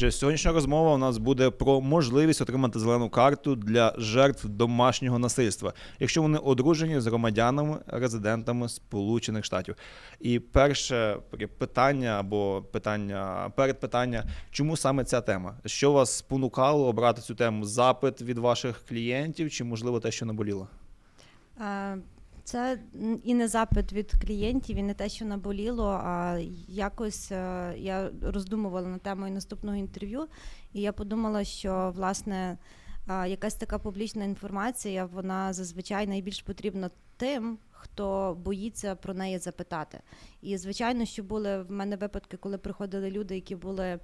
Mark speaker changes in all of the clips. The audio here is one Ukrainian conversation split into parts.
Speaker 1: Отже, сьогоднішня розмова у нас буде про можливість отримати зелену карту для жертв домашнього насильства, якщо вони одружені з громадянами, резидентами Сполучених Штатів. І перше питання або питання перед питання, чому саме ця тема? Що вас спонукало обрати цю тему? Запит від ваших клієнтів, чи можливо те, що наболіло?
Speaker 2: Це і не запит від клієнтів, і не те, що наболіло. А якось е, я роздумувала на темою наступного інтерв'ю, і я подумала, що власне якась така публічна інформація, вона зазвичай найбільш потрібна тим, хто боїться про неї запитати. І звичайно, що були в мене випадки, коли приходили люди, які були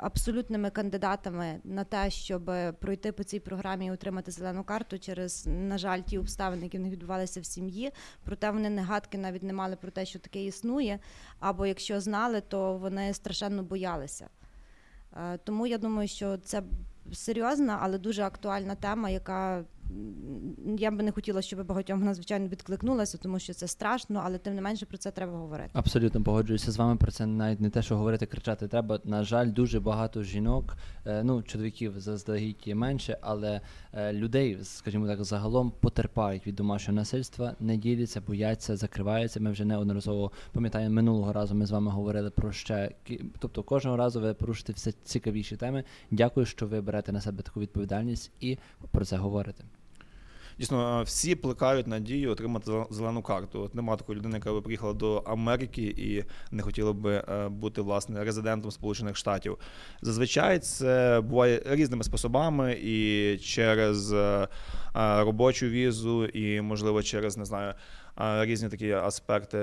Speaker 2: абсолютними кандидатами на те, щоб пройти по цій програмі і отримати зелену карту через, на жаль, ті обставини, які них відбувалися в сім'ї. Проте вони не гадки навіть не мали про те, що таке існує. Або якщо знали, то вони страшенно боялися. Е, Тому я думаю, що це серйозна, але дуже актуальна тема, яка я би не хотіла, щоб багатьом вона звичайно відкликнулася, тому що це страшно, але тим не менше про це треба говорити.
Speaker 3: Абсолютно погоджуюся з вами про це навіть не те, що говорити, кричати треба. На жаль, дуже багато жінок, е, ну чоловіків заздалегідь менше, але е, людей, скажімо так, загалом потерпають від домашнього насильства, не діляться, бояться, закриваються. Ми вже неодноразово пам'ятаємо минулого разу. Ми з вами говорили про ще тобто кожного разу ви порушите все цікавіші теми. Дякую, що ви берете на себе таку відповідальність і про це говорите.
Speaker 1: Дійсно, е, всі плекають надію отримати зелену карту. От нема такої людини, яка би приїхала до Америки і не хотіла би е, бути власне резидентом Сполучених Штатів. Зазвичай це буває різними способами і через е, робочу візу, і можливо через не знаю. Різні такі аспекти,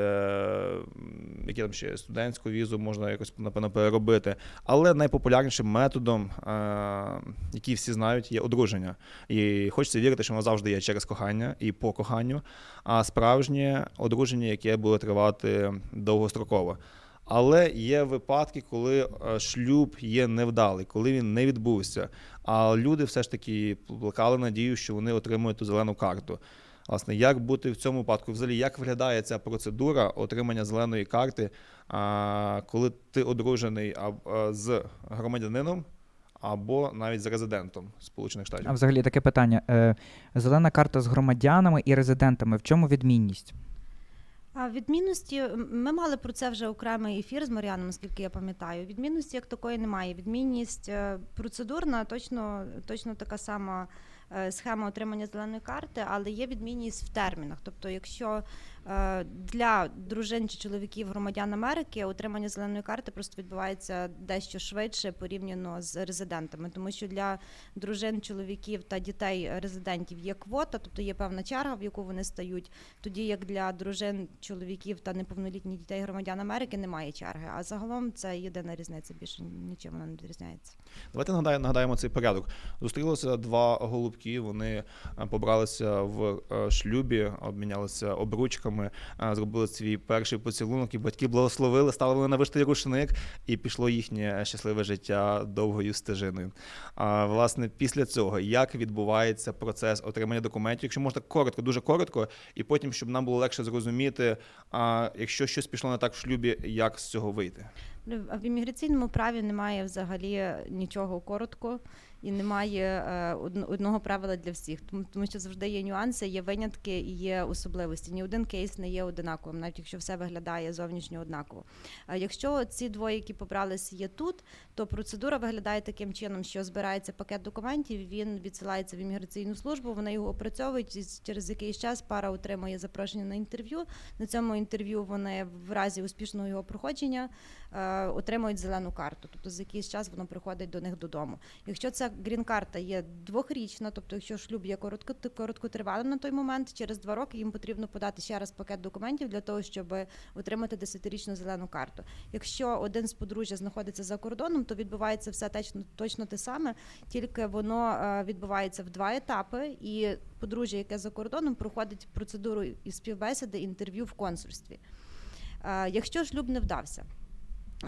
Speaker 1: які там ще студентську візу можна якось напевно переробити. Але найпопулярнішим методом, е, який всі знають, є одруження. І хочеться вірити, що воно завжди є через кохання і по коханню, а справжнє одруження, яке буде тривати довгостроково. Але є випадки, коли е, шлюб є невдалий, коли він не відбувся. А люди все ж таки плекали надію, що вони отримують ту зелену карту. Власне, як бути в цьому випадку? Взагалі, як виглядає ця процедура отримання зеленої карти, а, коли ти одружений а, а, з громадянином або навіть з резидентом Сполучених Штатів?
Speaker 4: А взагалі таке питання. Е, Зелена карта з громадянами і резидентами. В чому відмінність?
Speaker 2: А відмінності ми мали про це вже окремий ефір з Мар'яном, наскільки я пам'ятаю. Відмінності як такої немає. Відмінність е, процедурна, точно, точно така сама схема отримання зеленої карти, але є відмінність в термінах. Тобто, якщо е, для дружин чи чоловіків громадян Америки отримання зеленої карти просто відбувається дещо швидше порівняно з резидентами, тому що для дружин, чоловіків та дітей резидентів є квота, тобто є певна черга, в яку вони стають. Тоді як для дружин, чоловіків та неповнолітніх дітей громадян Америки немає черги. А загалом це єдина різниця, більше нічим вона не відрізняється.
Speaker 1: Давайте нагадаємо, нагадаємо цей порядок. Зустрілися два голубки. Вони е, побралися в е, шлюбі, обмінялися обручками, е, зробили свій перший поцілунок, і батьки благословили, ставили на виштий рушник, і пішло їхнє щасливе життя довгою стежиною. А власне, після цього як відбувається процес отримання документів, якщо можна коротко, дуже коротко, і потім, щоб нам було легше зрозуміти, а якщо щось пішло не так в шлюбі, як з цього вийти.
Speaker 2: Ну, В імміграційному праві немає взагалі нічого коротко і немає е, одного правила для всіх, тому, що завжди є нюанси, є винятки і є особливості. Ні один кейс не є одинаковим, навіть якщо все виглядає зовнішньо однаково. Якщо ці двоє, які побралися, є тут, то процедура виглядає таким чином, що збирається пакет документів, він відсилається в імміграційну службу, вони його опрацьовують і через якийсь час пара отримує запрошення на інтерв'ю. На цьому інтерв'ю вони в разі успішного його проходження е, отримують зелену карту. Тобто за якийсь час воно приходить до них додому. Якщо це грін-карта є двохрічна, тобто, якщо шлюб є коротко, короткотривалим на той момент, через два роки їм потрібно подати ще раз пакет документів для того, щоб отримати десятирічну зелену карту. Якщо один з подружжя знаходиться за кордоном, то відбувається все точно, точно те саме, тільки воно е, відбувається в два етапи, і подружжя, яке за кордоном, проходить процедуру і співбесіди, інтерв'ю в консульстві. Е, Якщо шлюб не вдався.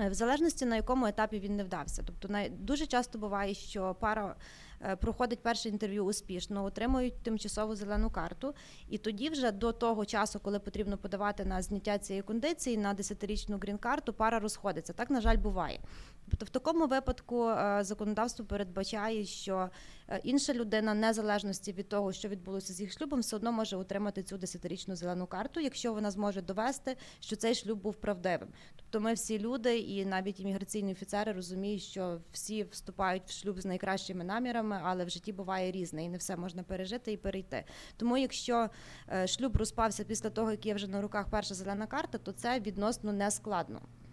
Speaker 2: Е, В залежності на якому етапі він не вдався, тобто дуже часто буває, що пара е, проходить перше інтерв'ю успішно, отримують тимчасову зелену карту, і тоді вже до того часу, коли потрібно подавати на зняття цієї кондиції на 10-річну грін-карту, пара розходиться. Так, на жаль, буває. Тобто в такому випадку е, законодавство передбачає, що е, інша людина, незалежності від того, що відбулося з їх шлюбом, все одно може отримати цю 10-річну зелену карту, якщо вона зможе довести, що цей шлюб був правдивим. Тобто ми всі люди, і навіть імміграційні офіцери розуміють, що всі вступають в шлюб з найкращими намірами, але в житті буває різне, і не все можна пережити і перейти. Тому, якщо е, шлюб розпався після того, як є вже на руках перша зелена карта, то це відносно не складно. А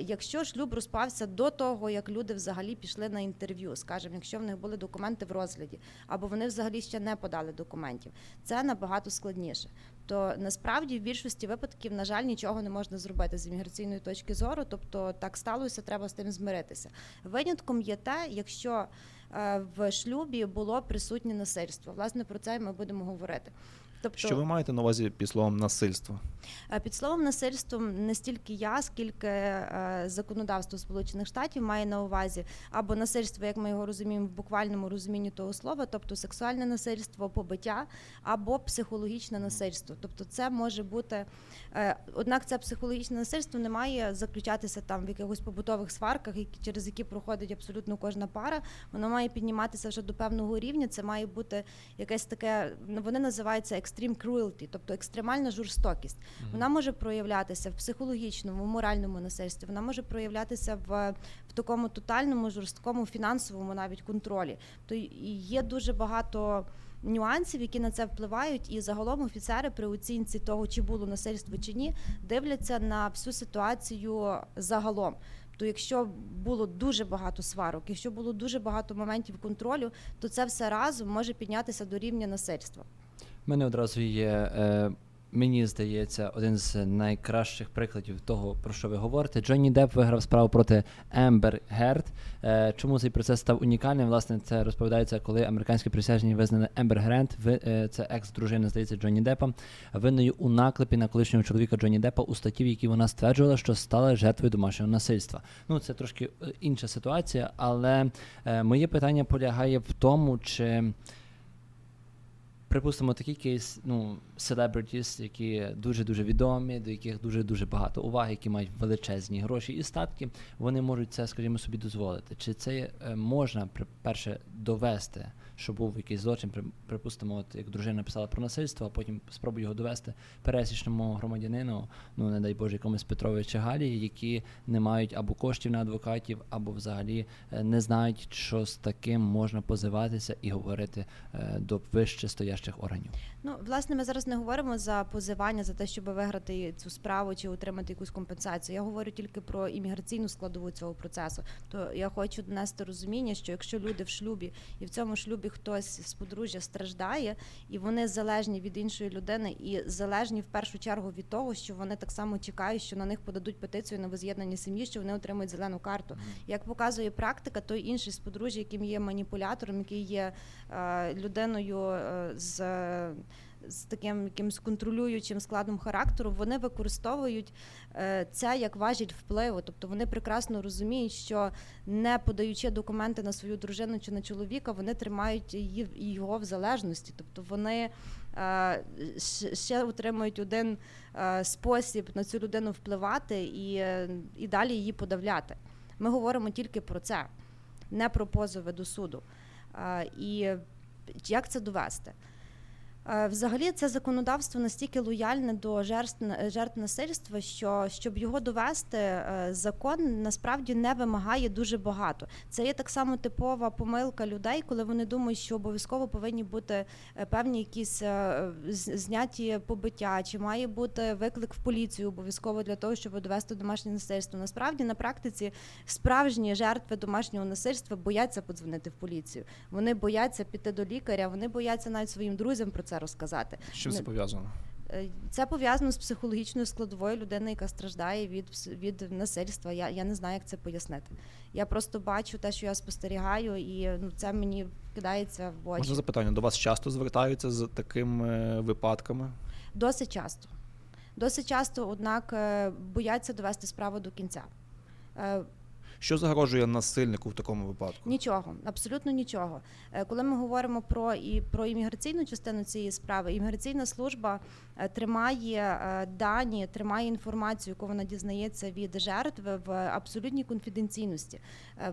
Speaker 2: якщо шлюб розпався до того, як люди взагалі пішли на інтерв'ю, скажімо, якщо в них були документи в розгляді, або вони взагалі ще не подали документів, це набагато складніше. То насправді в більшості випадків, на жаль, нічого не можна зробити з імміграційної точки зору, тобто так сталося, треба з тим змиритися. Винятком є те, якщо е, в шлюбі було присутнє насильство. Власне про це ми будемо говорити. Тобто,
Speaker 1: Що ви маєте на увазі під словом насильство?
Speaker 2: Е, Під словом насильством не стільки я, скільки е, законодавство Сполучених Штатів має на увазі або насильство, як ми його розуміємо в буквальному розумінні того слова, тобто сексуальне насильство, побиття, або психологічне насильство. Тобто, це може бути е, однак, це психологічне насильство не має заключатися там в якихось побутових сварках, через які проходить абсолютно кожна пара. Воно має підніматися вже до певного рівня. Це має бути якесь таке, вони називаються extreme cruelty, тобто екстремальна жорстокість. Вона може проявлятися в психологічному, в моральному насильстві. Вона може проявлятися в, в такому тотальному, жорсткому, фінансовому навіть контролі. То є дуже багато. Нюансів, які на це впливають, і загалом офіцери при оцінці того, чи було насильство чи ні, дивляться на всю ситуацію загалом. То якщо було дуже багато сварок, якщо було дуже багато моментів контролю, то це все разом може піднятися до рівня насильства.
Speaker 3: Мене одразу є, е, мені здається, один з найкращих прикладів того, про що ви говорите. Джонні Депп виграв справу проти Ембер Герд. Чому цей процес став унікальним? Власне, це розповідається, коли американські присяжні визнали Ембер Герд, це екс-дружина, здається, Джонні Деппа, винною у наклепі на колишнього чоловіка Джонні Деппа у статті, в якій вона стверджувала, що стала жертвою домашнього насильства. Ну, це трошки е, інша ситуація, але е, моє питання полягає в тому, чи припустимо, такі кейс, ну, celebrities, які дуже-дуже відомі, до яких дуже-дуже багато уваги, які мають величезні гроші і статки, вони можуть це, скажімо, собі дозволити. Чи це е, можна, перше, довести, що був якийсь злочин, при- припустимо, от як дружина написала про насильство, а потім спробує його довести пересічному громадянину, ну, не дай Боже, якомусь Петрові чи Галі, які не мають або коштів на адвокатів, або взагалі е, не знають, що з таким можна позиватися і говорити е, до вище стоящих органів.
Speaker 2: Ну, власне, ми зараз не говоримо за позивання за те, щоб виграти цю справу чи отримати якусь компенсацію. Я говорю тільки про імміграційну складову цього процесу. То я хочу донести розуміння, що якщо люди в шлюбі і в цьому шлюбі хтось з подружжя страждає, і вони залежні від іншої людини, і залежні в першу чергу від того, що вони так само чекають, що на них подадуть петицію на воз'єднання сім'ї, що вони отримують зелену карту. Як показує практика, той інший з подружжя, яким є маніпулятором, який є е, людиною е, з. З таким якимось контролюючим складом характеру, вони використовують е, це як важіль впливу. Тобто вони прекрасно розуміють, що не подаючи документи на свою дружину чи на чоловіка, вони тримають її його в залежності. Тобто вони е, ще отримують один е, спосіб на цю людину впливати і, і далі її подавляти. Ми говоримо тільки про це, не про позови до суду. І як це довести? Е, Взагалі, це законодавство настільки лояльне до жертв, жертв насильства, що щоб його довести, е, закон насправді не вимагає дуже багато. Це є так само типова помилка людей, коли вони думають, що обов'язково повинні бути е, певні якісь зняті побиття, чи має бути виклик в поліцію обов'язково для того, щоб довести домашнє насильство. Насправді на практиці справжні жертви домашнього насильства бояться подзвонити в поліцію. Вони бояться піти до лікаря, вони бояться навіть своїм друзям про це розказати.
Speaker 1: З чим це пов'язано?
Speaker 2: Е, Це пов'язано з психологічною складовою людини, яка страждає від, від насильства. Я, я не знаю, як це пояснити. Я просто бачу те, що я спостерігаю, і ну, це мені кидається в очі.
Speaker 1: Можна запитання, до вас часто звертаються з такими випадками?
Speaker 2: Досить часто. Досить часто, однак, е, бояться довести справу до кінця.
Speaker 1: Що загрожує насильнику в такому випадку?
Speaker 2: Нічого, абсолютно нічого. Е, Коли ми говоримо про і про імміграційну частину цієї справи, імміграційна служба е, тримає е, дані, тримає інформацію, яку вона дізнається від жертви в абсолютній конфіденційності.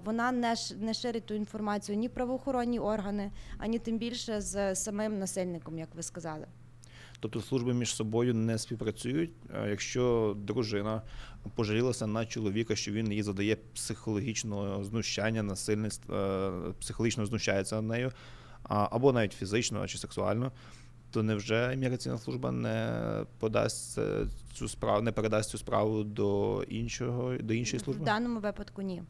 Speaker 2: Вона не не ширить ту інформацію ні правоохоронні органи, ані тим більше з самим насильником, як ви сказали.
Speaker 1: Тобто служби між собою не співпрацюють, якщо дружина пожалілася на чоловіка, що він їй задає психологічного знущання, насильництво, е, психологічно знущається над нею, або навіть фізично чи сексуально, то невже імміграційна служба не подасть цю справу, не передасть цю справу до іншого до іншої служби?
Speaker 2: В даному випадку ні.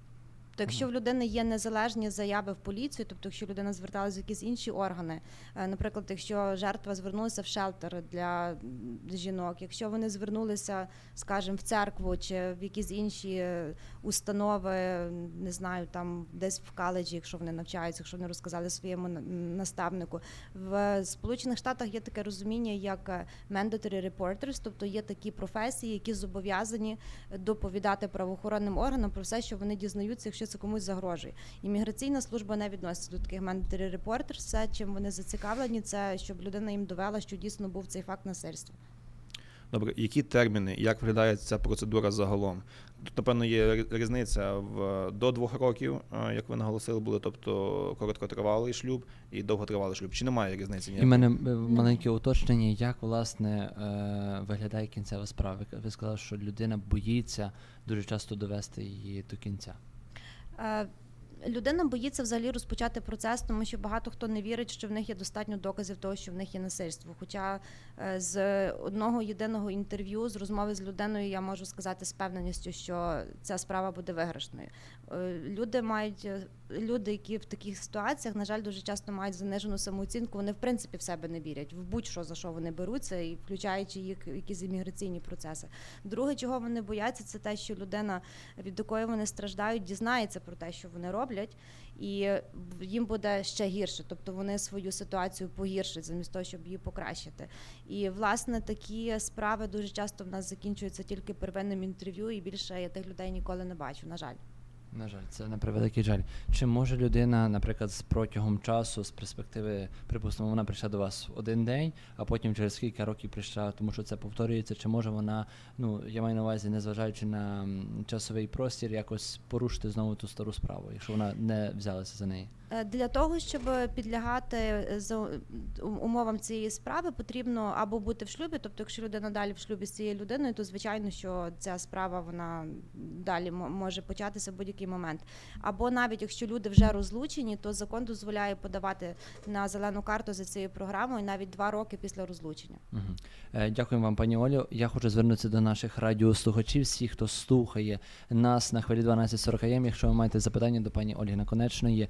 Speaker 2: То якщо в людини є незалежні заяви в поліцію, тобто якщо людина зверталася в якісь інші органи, е, наприклад, якщо жертва звернулася в шелтер для жінок, якщо вони звернулися, скажімо, в церкву чи в якісь інші е, установи, не знаю, там десь в коледжі, якщо вони навчаються, якщо вони розказали своєму наставнику. В Сполучених Штатах є таке розуміння, як е, mandatory reporters, тобто є такі професії, які зобов'язані доповідати правоохоронним органам про все, що вони дізнаються, якщо це комусь загрожує. Імміграційна служба не відноситься до таких mandatory reporters. Все, чим вони зацікавлені, це щоб людина їм довела, що дійсно був цей факт насильства.
Speaker 1: Добре, які терміни, як виглядає ця процедура загалом? Тут, напевно, є різниця в до двох років, е, як ви наголосили, були, тобто короткотривалий шлюб і довготривалий шлюб. Чи немає різниці?
Speaker 3: І в мене е, маленьке уточнення, як власне е, виглядає кінцева справа. Ви сказали, що людина боїться дуже часто довести її до кінця.
Speaker 2: Е, Людина боїться взагалі розпочати процес, тому що багато хто не вірить, що в них є достатньо доказів того, що в них є насильство. Хоча е, з одного єдиного інтерв'ю, з розмови з людиною, я можу сказати з певненістю, що ця справа буде виграшною. Е, Люди мають е, люди, які в таких ситуаціях, на жаль, дуже часто мають занижену самооцінку. Вони в принципі в себе не вірять, в будь-що за що вони беруться, і включаючи їх якісь імміграційні процеси. Друге, чого вони бояться, це те, що людина, від якої вони страждають, дізнається про те, що вони роблять, і їм буде ще гірше. Тобто вони свою ситуацію погіршать замість того, щоб її покращити. І власне такі справи дуже часто в нас закінчуються тільки первинним інтерв'ю, і більше я тих людей ніколи не бачу. На жаль.
Speaker 3: На жаль, це на превеликий жаль. Чи може людина, наприклад, з протягом часу, з перспективи, припустимо, вона прийшла до вас один день, а потім через кілька років прийшла, тому що це повторюється, чи може вона, ну я маю на увазі, незважаючи на часовий простір, якось порушити знову ту стару справу, якщо вона не взялася за неї?
Speaker 2: Е, Для того, щоб підлягати е, за умовам цієї справи, потрібно або бути в шлюбі, тобто, якщо людина далі в шлюбі з цією людиною, то звичайно, що ця справа вона далі мо- може початися в будь-який момент. Або навіть якщо люди вже розлучені, то закон дозволяє подавати на зелену карту за цією програмою навіть два роки після розлучення.
Speaker 3: Угу. Дякую вам, пані Олю. Я хочу звернутися до наших радіослухачів, всіх, хто слухає нас на хвилі 1240 АМ. Якщо ви маєте запитання до пані Ольги Наконечної,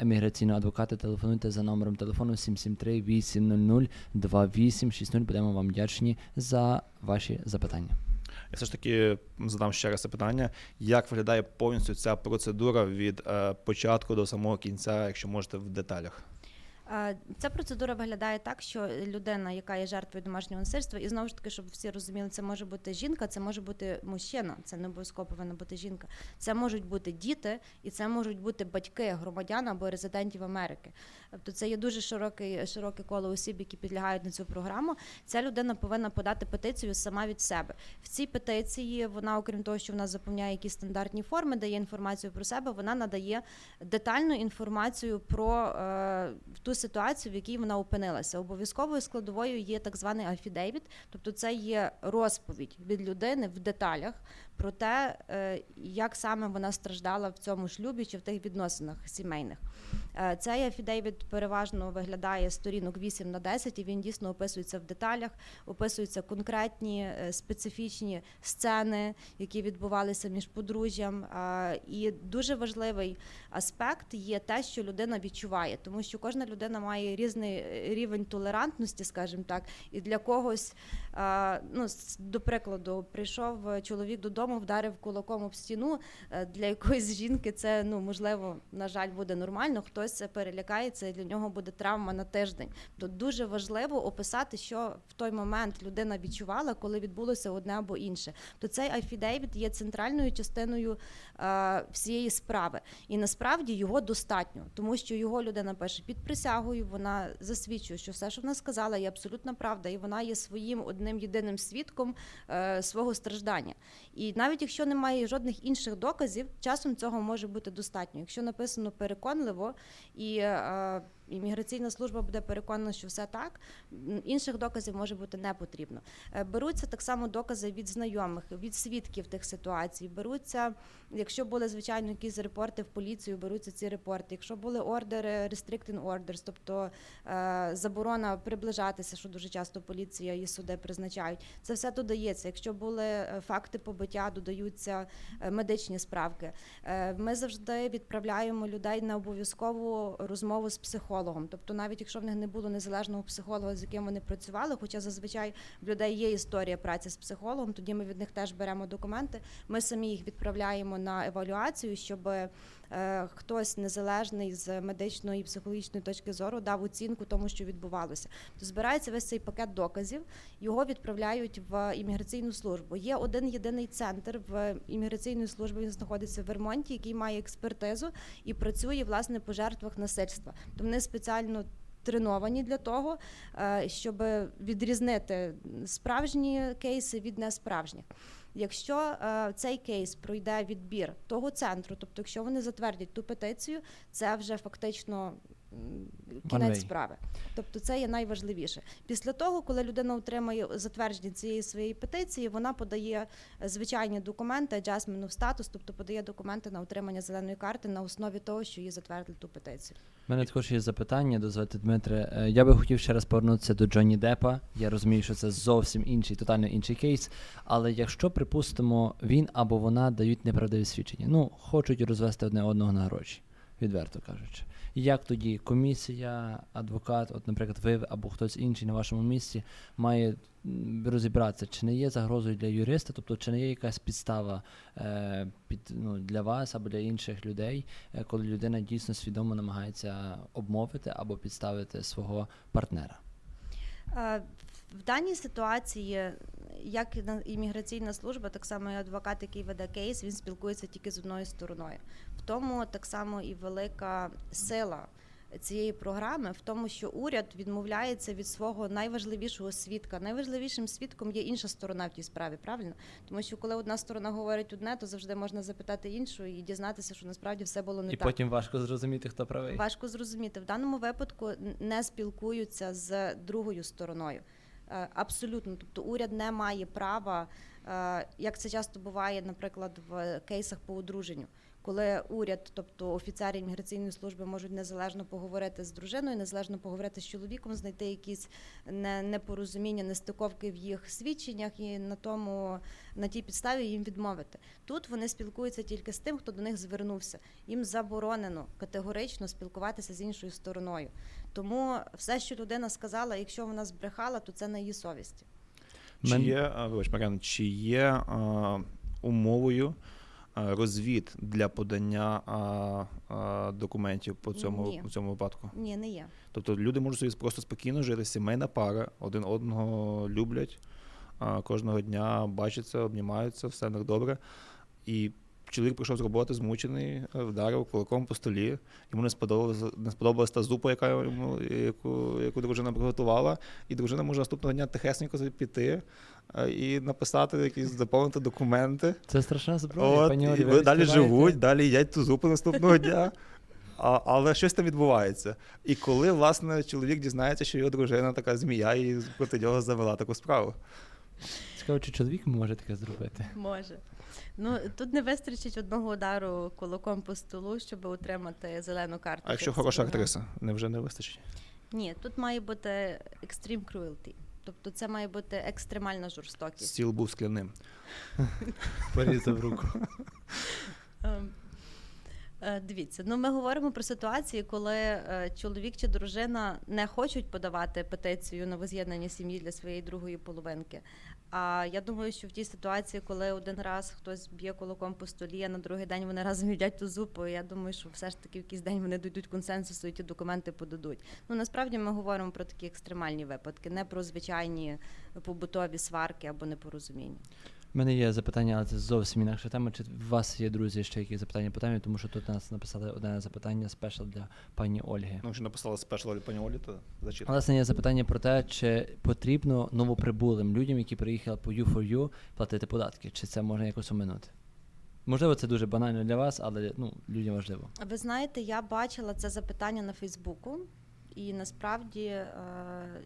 Speaker 3: еміграційного адвоката, телефонуйте за номером телефону 773 800 2860. Будемо вам вдячні за ваші запитання.
Speaker 1: Я все ж таки задам ще раз це питання: як виглядає повністю ця процедура від е, початку до самого кінця, якщо можете в деталях?
Speaker 2: Ця процедура виглядає так, що людина, яка є жертвою домашнього насильства, і знову ж таки, щоб всі розуміли, це може бути жінка, це може бути мужчина, це не обов'язково повинна бути жінка. Це можуть бути діти, і це можуть бути батьки громадян або резидентів Америки. Тобто це є дуже широкий, широке коло осіб, які підлягають на цю програму. Ця людина повинна подати петицію сама від себе. В цій петиції вона, окрім того, що вона заповняє якісь стандартні форми, дає інформацію про себе, вона надає детальну інформацію про е, ту ту ситуацію, в якій вона опинилася. Обов'язковою складовою є так званий афідейвіт, тобто це є розповідь від людини в деталях про те, е, як саме вона страждала в цьому шлюбі чи в тих відносинах сімейних. Е, Цей афідейвіт переважно виглядає сторінок 8 на 10, і він дійсно описується в деталях, описуються конкретні е, специфічні сцени, які відбувалися між подружжям. І дуже важливий аспект є те, що людина відчуває, тому що кожна людина має різний рівень толерантності, скажімо так, і для когось, ну до прикладу, прийшов чоловік додому, вдарив кулаком об стіну. е, Для якоїсь жінки це ну можливо, на жаль, буде нормально. Хтось перелякається, і для нього буде травма на тиждень. То дуже важливо описати, що в той момент людина відчувала, коли відбулося одне або інше. То цей афідейвіт є центральною частиною е, всієї справи, і насправді його достатньо, тому що його людина пише під присягою. Вона засвідчує, що все, що вона сказала, є абсолютна правда, і вона є своїм одним єдиним свідком е, свого страждання. І навіть якщо немає жодних інших доказів, часом цього може бути достатньо. Якщо написано переконливо, і е, імміграційна служба буде переконана, що все так, інших доказів може бути не потрібно. Е, Беруться так само докази від знайомих, від свідків тих ситуацій. Беруться, якщо були звичайно якісь репорти в поліцію, беруться ці репорти. Якщо були ордери, restricting orders, тобто е, заборона приближатися, що дуже часто поліція і суди призначають, це все додається. Якщо були е, факти побиття, додаються е, медичні справки. Ми завжди відправляємо людей на обов'язкову розмову з психологом. Тобто, навіть якщо в них не було незалежного психолога, з яким вони працювали, хоча зазвичай в людей є історія праці з психологом, тоді ми від них теж беремо документи. Ми самі їх відправляємо на евалюацію, щоб е, хтось незалежний з медичної і психологічної точки зору дав оцінку тому, що відбувалося. То збирається весь цей пакет доказів, його відправляють в імміграційну службу. Є один єдиний центр в імміграційної служби. Він знаходиться в Вермонті, який має експертизу і працює власне по жертвах насильства. То вони спеціально. Треновані для того, е, щоб відрізнити справжні кейси від несправжніх. Якщо е, цей кейс пройде відбір того центру, тобто якщо вони затвердять ту петицію, це вже фактично кінець справи. Тобто це є найважливіше. Після того, коли людина отримає затвердження цієї своєї петиції, вона подає е, звичайні документи, adjustment of status, тобто подає документи на отримання зеленої карти на основі того, що її затвердили ту петицію.
Speaker 3: У мене також є запитання, дозвольте, Дмитре. Е, Я би хотів ще раз повернутися до Джонні Деппа. Я розумію, що це зовсім інший, тотально інший кейс. Але якщо, припустимо, він або вона дають неправдиві свідчення, ну, хочуть розвести одне одного на гроші, відверто кажучи. Як тоді комісія, адвокат, от, наприклад, ви або хтось інший на вашому місці має розібратися, чи не є загрозою для юриста, тобто чи не є якась підстава е, під, ну, для вас або для інших людей, е, коли людина дійсно свідомо намагається обмовити або підставити свого партнера.
Speaker 2: В даній ситуації, як на- імміграційна служба, так само і адвокат, який веде кейс, він спілкується тільки з одною стороною. В тому так само і велика сила цієї програми в тому, що уряд відмовляється від свого найважливішого свідка. Найважливішим свідком є інша сторона в тій справі, правильно? Тому що коли одна сторона говорить одне, то завжди можна запитати іншу і дізнатися, що насправді все було не
Speaker 3: І
Speaker 2: так.
Speaker 3: потім важко зрозуміти, хто правий.
Speaker 2: Важко зрозуміти. В даному випадку не спілкуються з другою стороною. Е, Абсолютно, тобто уряд не має права, е, як це часто буває, наприклад, в кейсах по одруженню, коли уряд, тобто офіцери імміграційної служби, можуть незалежно поговорити з дружиною, незалежно поговорити з чоловіком, знайти якісь непорозуміння, нестиковки в їх свідченнях і на тому на тій підставі їм відмовити. Тут вони спілкуються тільки з тим, хто до них звернувся. Їм заборонено категорично спілкуватися з іншою стороною. Тому все, що людина сказала, якщо вона збрехала, то це на її совісті.
Speaker 1: Чи є, вибач, Мар'ян, чи є а, умовою розвід для подання а, а, документів по цьому,
Speaker 2: Ні.
Speaker 1: по цьому випадку?
Speaker 2: Ні, не є.
Speaker 1: Тобто люди можуть собі просто спокійно жити, сімейна пара, один одного люблять, а, кожного дня бачаться, обнімаються, все в них добре. І чоловік прийшов з роботи, змучений, е, вдарив кулаком по столі. Йому не сподобалася, не сподобалась та зупа, яка йому, яку, яку дружина приготувала. І дружина може наступного дня тихесенько піти е, і написати якісь заповнити документи.
Speaker 3: Це страшна зброя,
Speaker 1: От,
Speaker 3: пані
Speaker 1: і
Speaker 3: ви
Speaker 1: далі живуть, далі їдять ту зупу наступного дня. А, але щось там відбувається. І коли, власне, чоловік дізнається, що його дружина така змія, і проти нього завела таку справу.
Speaker 3: Цікаво, чи чоловік може таке зробити?
Speaker 2: Може. Ну тут не вистачить одного удару кулаком по столу, щоб отримати зелену карту.
Speaker 1: А якщо хороша актриса, невже не вистачить?
Speaker 2: Ні, тут має бути extreme cruelty. Тобто це має бути екстремальна жорстокість.
Speaker 1: Стіл був скляним.
Speaker 3: Порізав руку.
Speaker 2: Е, Дивіться, ну ми говоримо про ситуації, коли е, чоловік чи дружина не хочуть подавати петицію на воз'єднання сім'ї для своєї другої половинки. А я думаю, що в тій ситуації, коли один раз хтось б'є кулаком по столі, а на другий день вони разом їдять ту зупу, я думаю, що все ж таки в якийсь день вони дійдуть консенсусу і ті документи подадуть. Ну насправді ми говоримо про такі екстремальні випадки, не про звичайні побутові сварки або непорозуміння.
Speaker 3: У мене є запитання, але це зовсім інакша тема. Чи у вас є, друзі, ще якісь запитання по темі? Тому що тут нас написали одне запитання спешл для пані Ольги.
Speaker 1: Ну, якщо написала спешл пані Олі, то зачитаю.
Speaker 3: Власне, є запитання про те, чи потрібно новоприбулим людям, які приїхали по U4U, платити податки, чи це можна якось оминути? Можливо, це дуже банально для вас, але ну, людям важливо.
Speaker 2: Ви знаєте, я бачила це запитання на Фейсбуку, і насправді е,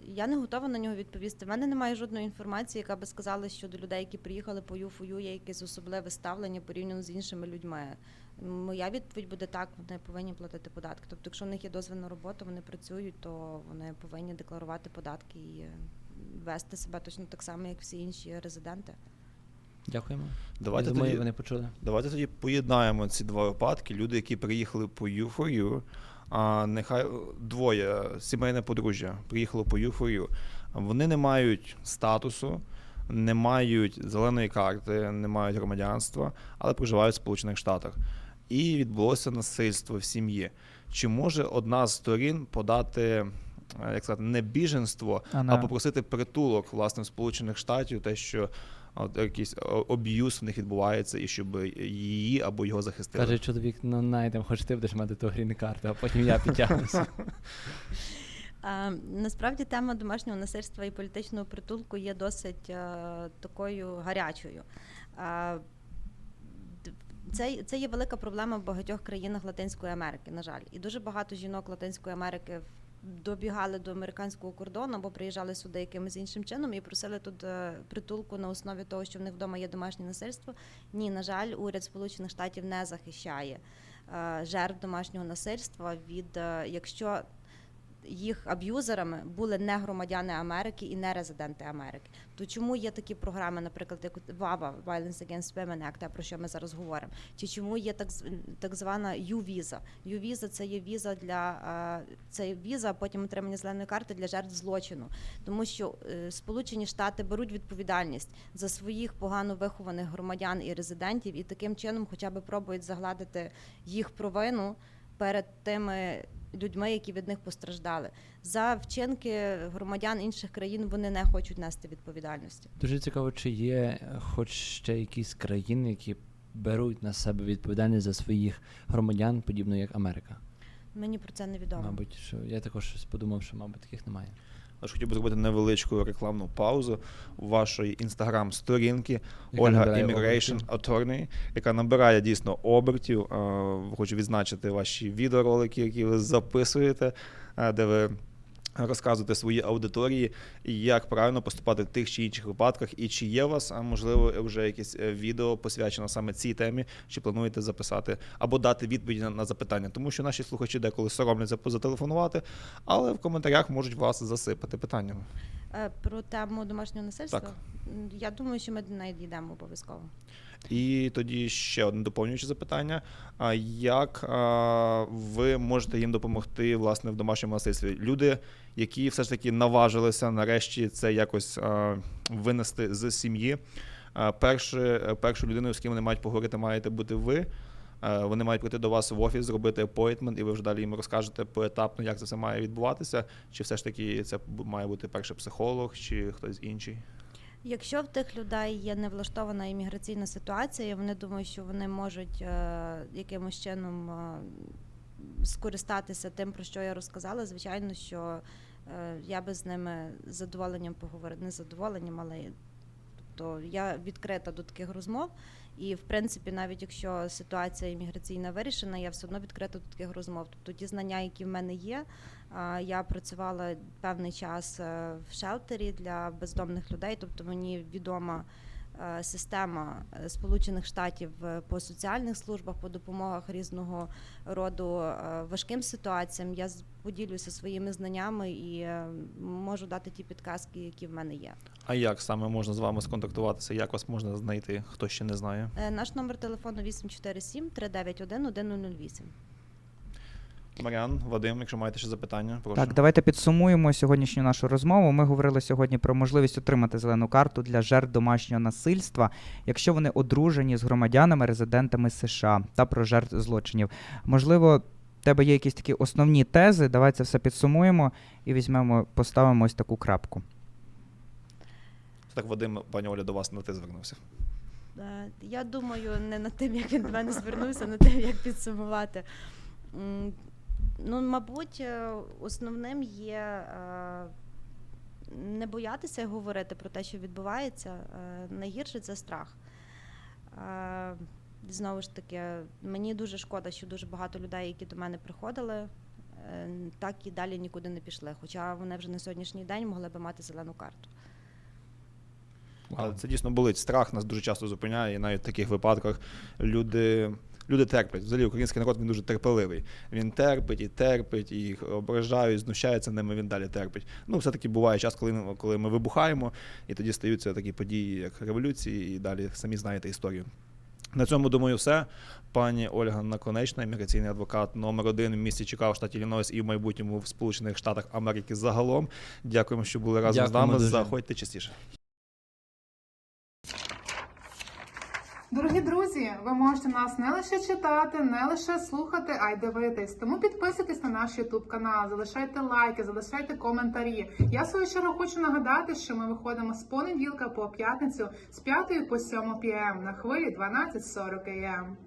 Speaker 2: я не готова на нього відповісти. В мене немає жодної інформації, яка би сказала, що до людей, які приїхали по ЮФОЮ, є якесь особливе ставлення порівняно з іншими людьми. Моя відповідь буде так: вони повинні платити податки. Тобто, якщо в них є дозвіл на роботу, вони працюють, то вони повинні декларувати податки і вести себе точно так само, як всі інші резиденти.
Speaker 3: Дякуємо.
Speaker 1: Давайте
Speaker 3: думаю,
Speaker 1: тоді-
Speaker 3: вони почули.
Speaker 1: Давайте тоді поєднаємо ці два випадки. Люди, які приїхали по U4U, а нехай е, двоє сімейне подружжя приїхало по U4U. Вони не мають статусу, не мають зеленої карти, не мають громадянства, але проживають в Сполучених Штатах. І відбулося насильство в сім'ї. Чи може одна з сторін подати, е, як сказати, не біженство,
Speaker 4: А
Speaker 1: а попросити притулок власне в Сполучених Штатів, те, що от, якийсь об'юз в них відбувається, і щоб її або його захистили.
Speaker 3: Каже чоловік, ну найдем, хоч ти будеш мати ту грін карту, а потім я підтягнуся.
Speaker 2: А, насправді тема домашнього насильства і політичного притулку є досить е, такою гарячою. А, це, це є велика проблема в багатьох країнах Латинської Америки, на жаль. І дуже багато жінок Латинської Америки добігали до американського кордону або приїжджали сюди якимось іншим чином і просили тут е, притулку на основі того, що в них вдома є домашнє насильство. Ні, на жаль, уряд Сполучених Штатів не захищає е, жертв домашнього насильства від е, якщо їх аб'юзерами були не громадяни Америки і не резиденти Америки. То чому є такі програми, наприклад, як ВАВА Violence Against Women Act, те, про що ми зараз говоримо? Чи чому є так, так звана Ю-віза? Ю-віза це є віза для це є віза, а потім отримання зеленої карти для жертв злочину, тому що е, Сполучені Штати беруть відповідальність за своїх погано вихованих громадян і резидентів, і таким чином, хоча б пробують загладити їх провину перед тими людьми, які від них постраждали. За вчинки громадян інших країн вони не хочуть нести відповідальності.
Speaker 3: Дуже цікаво, чи є е, хоч ще якісь країни, які беруть на себе відповідальність за своїх громадян, подібно як Америка.
Speaker 2: Мені про це не відомо.
Speaker 3: Мабуть, що я також щось подумав, що, мабуть, таких немає.
Speaker 1: Тож хотів би зробити невеличку рекламну паузу вашої інстаграм-сторінки Ольга Immigration Attorney, яка набирає дійсно обертів. Е, Хочу відзначити ваші відеоролики, які ви записуєте, е, де ви розказуєте своїй аудиторії, як правильно поступати в тих чи інших випадках, і чи є у вас, можливо, вже якесь е, відео посвячено саме цій темі, чи плануєте записати або дати відповіді на, на запитання, тому що наші слухачі деколи соромляться позателефонувати, але в коментарях можуть вас засипати питаннями.
Speaker 2: Е, Про тему домашнього насильства.
Speaker 1: Так.
Speaker 2: Я думаю, що ми до неї дійдемо обов'язково.
Speaker 1: І тоді ще одне доповнююче запитання: а як а, ви можете їм допомогти власне в домашньому насильстві? Люди, які все ж таки наважилися нарешті це якось а, винести з сім'ї. Перше, першу людиною, з ким вони мають поговорити, маєте бути ви. Е, Вони мають прийти до вас в офіс, зробити апойтмент, і ви вже далі їм розкажете поетапно, як це все має відбуватися. Чи все ж таки це має бути перше психолог, чи хтось інший?
Speaker 2: Якщо в тих людей є невлаштована імміграційна ситуація, вони думають, що вони можуть е, якимось чином е, скористатися тим, про що я розказала. Звичайно, що я би з ними з задоволенням поговорила, не з задоволенням, але Тобто я відкрита до таких розмов. І в принципі, навіть якщо ситуація імміграційна вирішена, я все одно відкрита до таких розмов. Тобто ті знання, які в мене є. Я працювала певний час е, в шелтері для бездомних людей, тобто мені відома система е, Сполучених Штатів е, по соціальних службах, по допомогах різного роду е, важким ситуаціям. Я поділюся своїми знаннями і е, можу дати ті підказки, які в мене є.
Speaker 1: А як саме можна з вами сконтактуватися? Як вас можна знайти, хто ще не знає?
Speaker 2: Е, Наш номер телефону 847 391 1008.
Speaker 1: Маріан, Вадим, якщо маєте ще запитання, прошу.
Speaker 4: Так, давайте підсумуємо сьогоднішню нашу розмову. Ми говорили сьогодні про можливість отримати зелену карту для жертв домашнього насильства, якщо вони одружені з громадянами, резидентами США та про жертв злочинів. Можливо, в тебе є якісь такі основні тези. Давай це все підсумуємо і візьмемо, поставимо ось таку крапку.
Speaker 1: Так, Вадим, пані Оля, до вас на ти звернувся.
Speaker 2: Е, Я думаю, не над тим, як він до мене звернувся, а над тим, як підсумувати. Ну, мабуть, е, основним є е, не боятися говорити про те, що відбувається. Е, Найгірше це страх. Знову ж таки, мені дуже шкода, що дуже багато людей, які до мене приходили, так і далі нікуди не пішли. Хоча вони вже на сьогоднішній день могли би мати зелену карту.
Speaker 1: Але це дійсно болить. Страх нас дуже часто зупиняє, і навіть в таких випадках люди. Люди терплять. Взагалі український народ він дуже терпеливий. Він терпить і терпить, і їх ображають, знущаються ними, він далі терпить. Ну, все-таки буває час, коли, коли ми вибухаємо, і тоді стаються такі події, як революції, і далі самі знаєте історію. На цьому думаю, все. Пані Ольга Наконечна, імміграційний адвокат номер один в місті Чикаго, штаті Іллінойс і в майбутньому в Сполучених Штатах Америки загалом. Дякуємо, що були разом з нами.
Speaker 3: дуже.
Speaker 1: Заходьте частіше.
Speaker 5: Дорогі друзі, ви можете нас не лише читати, не лише слухати, а й дивитись. Тому підписуйтесь на наш YouTube канал, залишайте лайки, залишайте коментарі. Я в свою чергу хочу нагадати, що ми виходимо з понеділка по п'ятницю з 5 по 7 пм на хвилі 12.40 am.